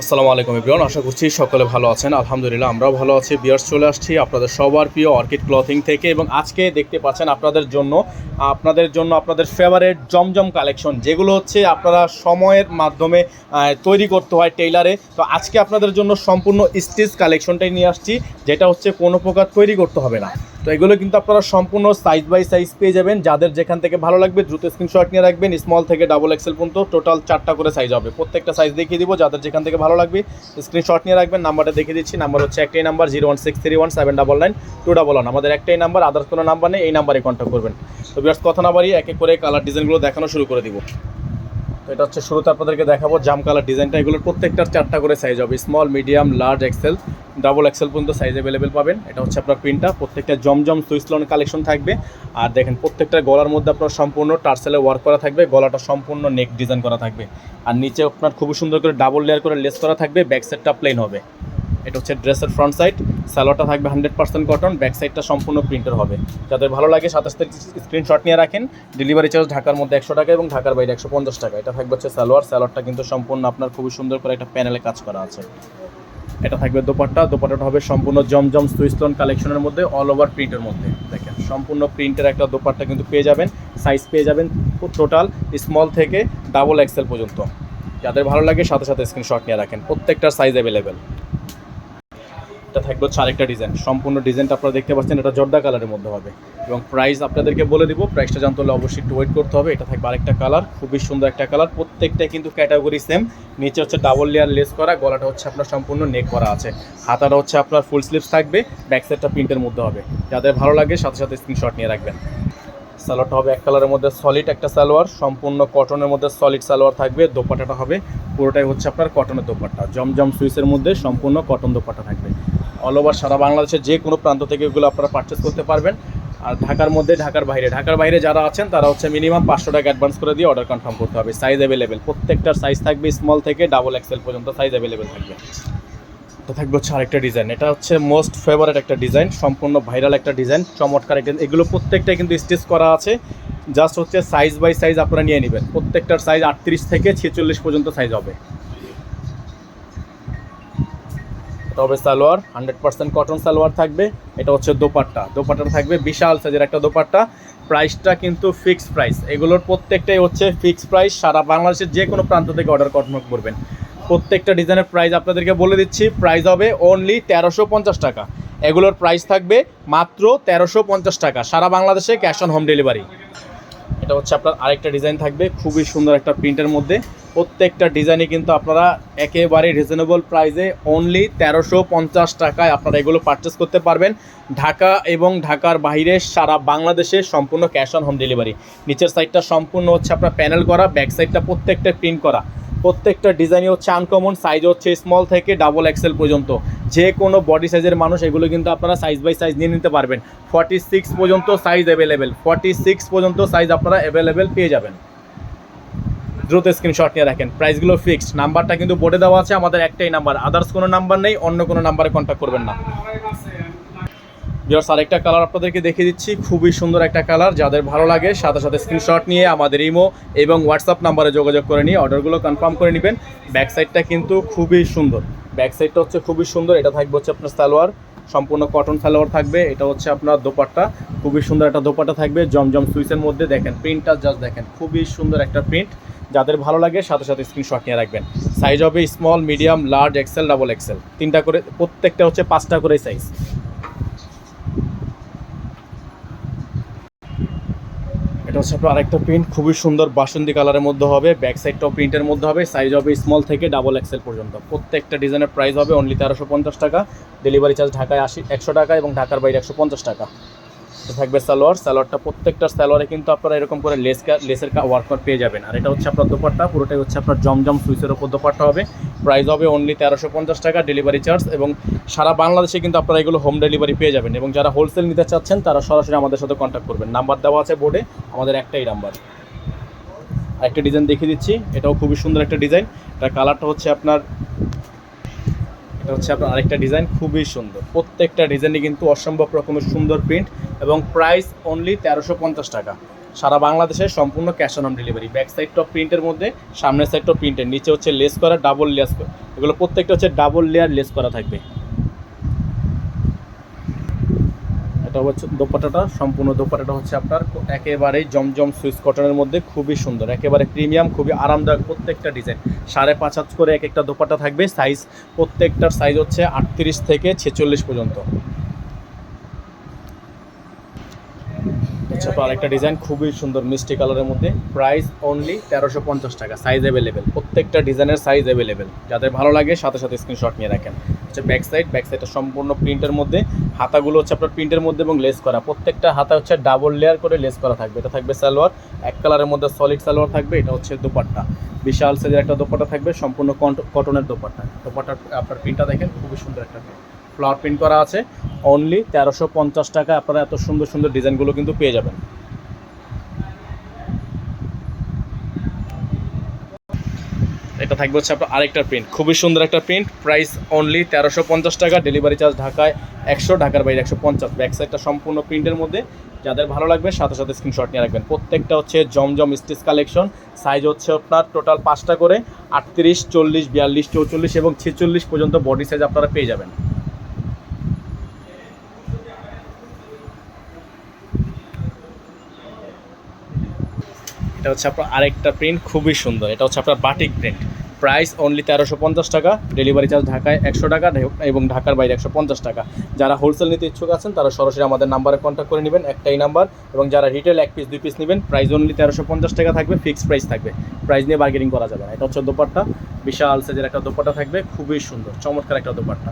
আসসালামু আলাইকুম এভরিওয়ান, আশা করছি সকলে ভালো আছেন। আলহামদুলিল্লাহ, আমরাও ভালো আছি। বিয়ার্স, চলে আসছি আপনাদের সবার প্রিয় অর্কিড ক্লথিং থেকে এবং আজকে দেখতে পাচ্ছেন আপনাদের জন্য আপনাদের জন্য আপনাদের ফেভারেট জমজম কালেকশন যেগুলো হচ্ছে আপনারা সময়ের মাধ্যমে তৈরি করতে হয় টেইলারে তো আজকে আপনাদের জন্য সম্পূর্ণ স্টিচ কালেকশনটাই নিয়ে আসছি, যেটা হচ্ছে কোনো প্রকার তৈরি করতে হবে না। তো এগুলো কিন্তু আপনারা সম্পূর্ণ সাইজ বাই সাইজ পেয়ে যাবেন। যাদের যেখান থেকে ভালো লাগবে দ্রুত স্ক্রিনশট নিয়ে রাখবেন। স্মল থেকে ডাবল এক্সেল পর্যন্ত টোটাল চারটা করে সাইজ হবে। প্রত্যেকটা সাইজ দেখিয়ে দিব। যাদের যেখান থেকে ভালো লাগবে স্ক্রিনশট নিয়ে রাখবেন। নাম্বারটা দেখিয়ে দিচ্ছি। নাম্বার হচ্ছে একটাই number zero one six three one seven double nine two double one আমাদের একটাই নাম্বার আদার্স কোনো নাম্বার নেই। এই নাম্বারে কন্ট্যাক্ট করবেন। তো বিয়ার্স কথা না বাড়িয়ে এক এক করে কালার ডিজাইনগুলো দেখানো শুরু করে দিব। এটা হচ্ছে শুরুতে আপনাদেরকে দেখাবো। জাম কালার ডিজাইনটা এগুলোর প্রত্যেকটার চারটা করে সাইজ হবে। Small medium large XL double XL পর্যন্ত সাইজ অ্যাভেলেবেল পাবেন। এটা হচ্ছে আপনার প্রিন্টটা প্রত্যেকটা জমজম সুইসলন কালেকশন থাকবে। আর দেখেন, প্রত্যেকটা গলার মধ্যে আপনার সম্পূর্ণ টার্সেলে ওয়ার্ক করা থাকবে, গলাটা সম্পূর্ণ নেক ডিজাইন করা থাকবে। আর নিচে আপনার খুবই সুন্দর করে ডাবল লেয়ার করে লেস করা থাকবে ব্যাক সাইডটা প্লেন হবে। এটা হচ্ছে ড্রেসের ফ্রন্ট সাইড সালোয়ারটা থাকবে হান্ড্রেড পার্সেন্ট কটন ব্যাক সাইডটা সম্পূর্ণ প্রিন্টার হবে। যাদের ভালো লাগে সাতাশ তারিখ স্ক্রিনশট নিয়ে রাখেন। ডেলিভারি চার্জ ঢাকার মধ্যে একশো টাকা এবং ঢাকার বাইরে একশো পঞ্চাশ টাকা। এটা থাকবে হচ্ছে সালোয়ার। সালোয়ারটা কিন্তু সম্পূর্ণ আপনার খুবই সুন্দর করে একটা প্যানেলে কাজ করা আছে। এটা থাকবে দোপাট্টা। দোপাট্টাটা হবে সম্পূর্ণ জমজম সুইসলন কালেকশনের মধ্যে অল ওভার প্রিন্টের মধ্যে। দেখেন, সম্পূর্ণ প্রিন্টের একটা দোপাট্টা কিন্তু পেয়ে যাবেন সাইজ পেয়ে যাবেন টোটাল স্মল থেকে ডাবল এক্সেল পর্যন্ত। যাদের ভালো লাগে, সাথে সাথে স্ক্রিনশট নিয়ে রাখেন, প্রত্যেকটার সাইজ অ্যাভেলেবেল এটা থাকবে হচ্ছে আরেকটা ডিজাইন। সম্পূর্ণ ডিজাইনটা আপনারা দেখতে পাচ্ছেন, এটা জর্দা কালারের মধ্যে হবে। এবং প্রাইস আপনাদেরকে বলে দিব প্রাইসটা জানতে হলে অবশ্যই একটু ওয়েট করতে হবে। এটা থাকবে আরেকটা কালার খুবই সুন্দর একটা কালার প্রত্যেকটাই কিন্তু ক্যাটাগরি সেম নিচে হচ্ছে ডাবল লেয়ার লেস করা, গলাটা হচ্ছে আপনার সম্পূর্ণ নেক করা আছে। হাতাটা হচ্ছে আপনার ফুল স্লিভস থাকবে ব্যাক সাইডটা প্রিন্টের মধ্যে হবে। যাদের ভালো লাগে, সাথে সাথে স্ক্রিনশট নিয়ে রাখবেন। সালোয়ারটা হবে এক কালারের মধ্যে সলিড একটা সালোয়ার, সম্পূর্ণ কটনের মধ্যে সলিড সালোয়ার থাকবে দোপাটাটা হবে। পুরোটাই হচ্ছে আপনার কটনের দোপাট্টা। জমজম সুইসের মধ্যে সম্পূর্ণ কটন দোপাট্টা থাকবে। অল ওভার সারা বাংলাদেশের যে কোনো প্রান্ত থেকে এগুলো আপনারা পারচেস করতে পারবেন। আর ঢাকার মধ্যে, ঢাকার বাইরে। ঢাকার বাইরে যারা আছেন, তারা হচ্ছে মিনিমাম পাঁচশো টাকা অ্যাডভান্স করে দিয়ে অর্ডার কনফার্ম করতে হবে। সাইজ অ্যাভেলেবেল প্রত্যেকটার সাইজ থাকবে স্মল থেকে ডাবল এক্সেল পর্যন্ত সাইজ অ্যাভেলেবেল থাকবে। তো থাকবে হচ্ছে আরেকটা ডিজাইন এটা হচ্ছে মোস্ট ফেভারেট একটা ডিজাইন সম্পূর্ণ ভাইরাল একটা ডিজাইন চমৎকার একটা এগুলো প্রত্যেকটাই কিন্তু স্টিচ করা আছে। জাস্ট হচ্ছে সাইজ বাই সাইজ আপনারা নিয়ে নেবেন। প্রত্যেকটার সাইজ আটত্রিশ থেকে ছেচল্লিশ পর্যন্ত সাইজ হবে। এটা হবে salwar, hundred percent cotton salwar থাকবে। এটা হচ্ছে দোপাট্টা। দোপাট্টা থাকবে বিশাল সাইজের একটা দোপাট্টা। প্রাইসটা কিন্তু ফিক্স প্রাইস এগুলোর প্রত্যেকটাই হচ্ছে ফিক্স প্রাইস সারা বাংলাদেশের যে কোনো প্রান্ত থেকে অর্ডার কনফার্ম করবেন প্রত্যেকটা ডিজাইনের প্রাইস আপনাদেরকে বলে দিচ্ছি। প্রাইস হবে অনলি তেরোশো পঞ্চাশ টাকা। এগুলোর প্রাইস থাকবে মাত্র তেরোশো পঞ্চাশ টাকা। সারা বাংলাদেশে ক্যাশ অন হোম ডেলিভারি এটা হচ্ছে আপনার আরেকটা ডিজাইন থাকবে, খুবই সুন্দর একটা প্রিন্টের মধ্যে। প্রত্যেকটা ডিজাইনে কিন্তু আপনারা একেবারে রিজনেবল প্রাইসে অনলি তেরোশো পঞ্চাশ টাকায় আপনারা এগুলো পারচেস করতে পারবেন। ঢাকা এবং ঢাকার বাইরে সারা বাংলাদেশে সম্পূর্ণ ক্যাশ অন হোম ডেলিভারি নিচের সাইডটা সম্পূর্ণ হচ্ছে আপনার প্যানেল করা ব্যাক সাইডটা প্রত্যেকটা প্রিন্ট করা। প্রত্যেকটা ডিজাইনই হচ্ছে আনকমন সাইজ হচ্ছে স্মল থেকে ডাবল এক্সেল পর্যন্ত। যে কোনো বডি সাইজের মানুষ এগুলো কিন্তু আপনারা সাইজ বাই সাইজ নিয়ে নিতে পারবেন। ফর্টি সিক্স পর্যন্ত সাইজ অ্যাভেলেবেল ফর্টি সিক্স পর্যন্ত সাইজ আপনারা অ্যাভেলেবেল পেয়ে যাবেন। দ্রুত স্ক্রিনশট নিয়ে রাখেন প্রাইসগুলো ফিক্সড নাম্বারটা কিন্তু বোর্ডে দেওয়া আছে, আমাদের একটাই নাম্বার আদার্স কোনো নাম্বার নেই, অন্য কোনো নাম্বারে কন্ট্যাক্ট করবেন না। বিয়ার্স আরেকটা কালার আপনাদেরকে দেখিয়ে দিচ্ছি। খুবই সুন্দর একটা কালার যাদের ভালো লাগে, সাথে সাথে স্ক্রিনশট নিয়ে আমাদের ইমো এবং হোয়াটসঅ্যাপ নাম্বারে যোগাযোগ করে নিয়ে অর্ডারগুলো কনফার্ম করে নেবেন। ব্যাক সাইডটা কিন্তু খুবই সুন্দর। ব্যাক সাইডটা হচ্ছে খুবই সুন্দর, এটা থাকবে হচ্ছে আপনার সালোয়ার। সম্পূর্ণ কটন সালোয়ার থাকবে, এটা হচ্ছে আপনার দোপাট্টা। খুবই সুন্দর একটা দোপাট্টা থাকবে, জমজম সুইসের মধ্যে। দেখেন প্রিন্টটা জাস্ট দেখেন, খুবই সুন্দর একটা প্রিন্ট যাদের ভালো লাগে, সাথে সাথে স্ক্রিনশট নিয়ে রাখবেন। সাইজ হবে small medium large XL double XL তিনটা করে, প্রত্যেকটা হচ্ছে পাঁচটা করে সাইজ হচ্ছে আপনার আরেকটা প্রিন্ট খুবই সুন্দর বাসন্তী কালারের মধ্যে হবে ব্যাক সাইডটাও প্রিন্টের মধ্যে হবে সাইজ হবে স্মল থেকে ডাবল এক্সেল পর্যন্ত। প্রত্যেকটা ডিজাইনের প্রাইস হবে অনলি তেরোশো পঞ্চাশ টাকা ডেলিভারি চার্জ ঢাকায় আশি, একশো টাকা এবং ঢাকার বাইরে একশো পঞ্চাশ টাকা। তো থাকবে সালোয়ার। সালোয়ারটা প্রত্যেকটা সালোয়ারে কিন্তু আপনারা এরকম করে লেস লেসের ওয়ার্ক পেয়ে যাবেন। আর এটা হচ্ছে আপনার দোপাট্টা, পুরোটাই হচ্ছে আপনার জমজম সুইসের ওপর দোপাট্টা হবে। প্রাইস হবে অনলি তেরোশো পঞ্চাশ টাকা ডেলিভারি চার্জ এবং সারা বাংলাদেশে কিন্তু আপনারা এগুলো হোম ডেলিভারি পেয়ে যাবেন এবং যারা হোলসেল নিতে চাচ্ছেন, তারা সরাসরি আমাদের সাথে কন্ট্যাক্ট করবেন। নাম্বার দেওয়া আছে বোর্ডে আমাদের একটাই নাম্বার একটা ডিজাইন দেখিয়ে দিচ্ছি। এটাও খুবই সুন্দর একটা ডিজাইন এটা কালারটা হচ্ছে আপনার এটা হচ্ছে আপনার আরেকটা ডিজাইন খুবই সুন্দর। প্রত্যেকটা ডিজাইনই কিন্তু অসম্ভব রকমের সুন্দর প্রিন্ট এবং প্রাইস অনলি তেরোশো পঞ্চাশ টাকা। সারা বাংলাদেশে সম্পূর্ণ cash on home delivery back side top প্রিন্টের মধ্যে, সামনের সাইড টপ প্রিন্টের নিচে হচ্ছে লেস করা ডাবল লেস এগুলো প্রত্যেকটা হচ্ছে ডাবল লেয়ার লেস করা থাকবে। এটা হচ্ছে দোপাটাটা সম্পূর্ণ দোপাটাটা হচ্ছে আপনার একেবারেই জমজম সুইস কটনের মধ্যে, খুবই সুন্দর, একেবারে প্রিমিয়াম, খুবই আরামদায়ক প্রত্যেকটা ডিজাইন। সাড়ে পাঁচ হাত করে এক একটা দোপাটা থাকবে, সাইজ প্রত্যেকটার সাইজ হচ্ছে আটত্রিশ থেকে ছেচল্লিশ পর্যন্ত। হচ্ছে। আপনার আরেকটা ডিজাইন খুবই সুন্দর মিষ্টি কালারের মধ্যে। প্রাইস অনলি তেরোশো পঞ্চাশ টাকা সাইজ অ্যাভেলেবেল প্রত্যেকটা ডিজাইনের সাইজ অ্যাভেলেবেল যাদের ভালো লাগে, সাথে সাথে স্ক্রিনশট নিয়ে রাখেন। হচ্ছে ব্যাক সাইড ব্যাক সাইডটা সম্পূর্ণ প্রিন্টের মধ্যে। হাতাগুলো হচ্ছে আপনার প্রিন্টের মধ্যে এবং লেস করা। প্রত্যেকটা হাতা হচ্ছে ডাবল লেয়ার করে লেস করা থাকবে। এটা থাকবে সালোয়ার, এক কালারের মধ্যে সলিড সালোয়ার থাকবে। এটা হচ্ছে দোপাট্টা। বিশাল সাইজের একটা দোপাট্টা থাকবে, সম্পূর্ণ কটনের দোপাট্টা। দোপাট্টার আপনার প্রিন্টটা দেখেন, খুবই সুন্দর একটা print। ফ্লাওয়ার প্রিন্ট করা আছে। অনলি তেরোশো পঞ্চাশ টাকা আপনারা এত সুন্দর সুন্দর ডিজাইনগুলো কিন্তু পেয়ে যাবেন। এটা থাকবে হচ্ছে আপনার আরেকটা প্রিন্ট খুবই সুন্দর একটা প্রিন্ট প্রাইস অনলি তেরোশো পঞ্চাশ টাকা। ডেলিভারি চার্জ ঢাকায় একশো, ঢাকার বাইরে একশো পঞ্চাশ। ব্যাক সাইডটা সম্পূর্ণ প্রিন্টের মধ্যে। যাদের ভালো লাগবে, সাথে সাথে স্ক্রিনশট নিয়ে রাখবেন। প্রত্যেকটা হচ্ছে জমজম স্টিচ কালেকশন সাইজ হচ্ছে আপনার টোটাল পাঁচটা করে। আটত্রিশ, চল্লিশ, বিয়াল্লিশ, চৌচল্লিশ এবং ছেচল্লিশ পর্যন্ত বডি সাইজ আপনারা পেয়ে যাবেন। এটা হচ্ছে আপনার আরেকটা প্রিন্ট খুবই সুন্দর। এটা হচ্ছে আপনার বাটিক প্রিন্ট প্রাইস অনলি তেরোশো পঞ্চাশ টাকা ডেলিভারি চার্জ ঢাকায় একশো টাকা এবং ঢাকার বাইরে একশো পঞ্চাশ টাকা। যারা হোলসেল নিতে ইচ্ছুক আছেন, তারা সরাসরি আমাদের নাম্বারে কন্ট্যাক্ট করে নেবেন, একটাই নাম্বার এবং যারা রিটেল এক পিস দুই পিস নেবেন প্রাইস অনলি তেরোশো পঞ্চাশ টাকা থাকবে ফিক্সড প্রাইস থাকবে। প্রাইস নিয়ে বার্গেনিং করা যাবে না। এটা হচ্ছে দোপাট্টা। বিশাল সাইজের একটা দোপাট্টা থাকবে, খুবই সুন্দর, চমৎকার একটা দোপাট্টা।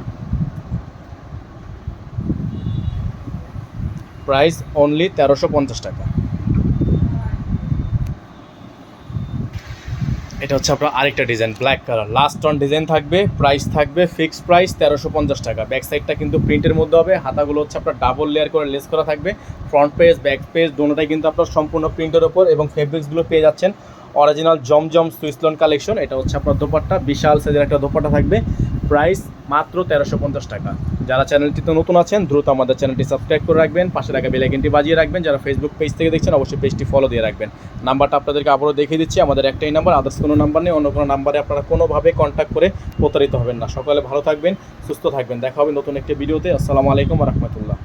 প্রাইস অনলি তেরোশো পঞ্চাশ টাকা। এটা হচ্ছে আপনার আরেকটা design black colour last on design থাকবে প্রাইস থাকবে ফিক্সড প্রাইস তেরোশো পঞ্চাশ টাকা। ব্যাক সাইডটা কিন্তু প্রিন্টের মধ্যে হবে, হাতাগুলো হচ্ছে আপনার ডাবল লেয়ার করে লেস করা থাকবে। ফ্রন্ট পেজ ব্যাক পেজ দোনোটাই কিন্তু আপনার সম্পূর্ণ প্রিন্টের ওপর এবং ফেব্রিক্সগুলো পেয়ে যাচ্ছেন। অরিজিনাল জমজম সুইসলন কালেকশন এটা হচ্ছে আপনার দোপাট্টা, বিশাল সাইজের একটা দোপাট্টা থাকবে। প্রাইস মাত্র তেরোশো পঞ্চাশ টাকা। যারা চ্যানেলটিতে নতুন আছেন, দ্রুত আমাদের চ্যানেলটি সাবস্ক্রাইব করে রাখবেন। পাশে রাখা বেলাইকেনটি বাজিয়ে রাখবেন। যারা ফেসবুক পেজ থেকে দেখছেন, অবশ্যই পেজটি ফলো দিয়ে রাখবেন। নাম্বারটা আপনাদেরকে আবারও দেখিয়ে দিচ্ছি। আমাদের একটাই নাম্বার আদার্স কোনো নাম্বার নেই। অন্য কোনো নাম্বারে আপনারা কোনোভাবে কন্ট্যাক্ট করে প্রতারিত হবেন না। সকালে ভালো থাকবেন, সুস্থ থাকবেন। দেখা হবে নতুন একটি ভিডিওতে। আসসালামু আলাইকুম রহমতুল্লাহ।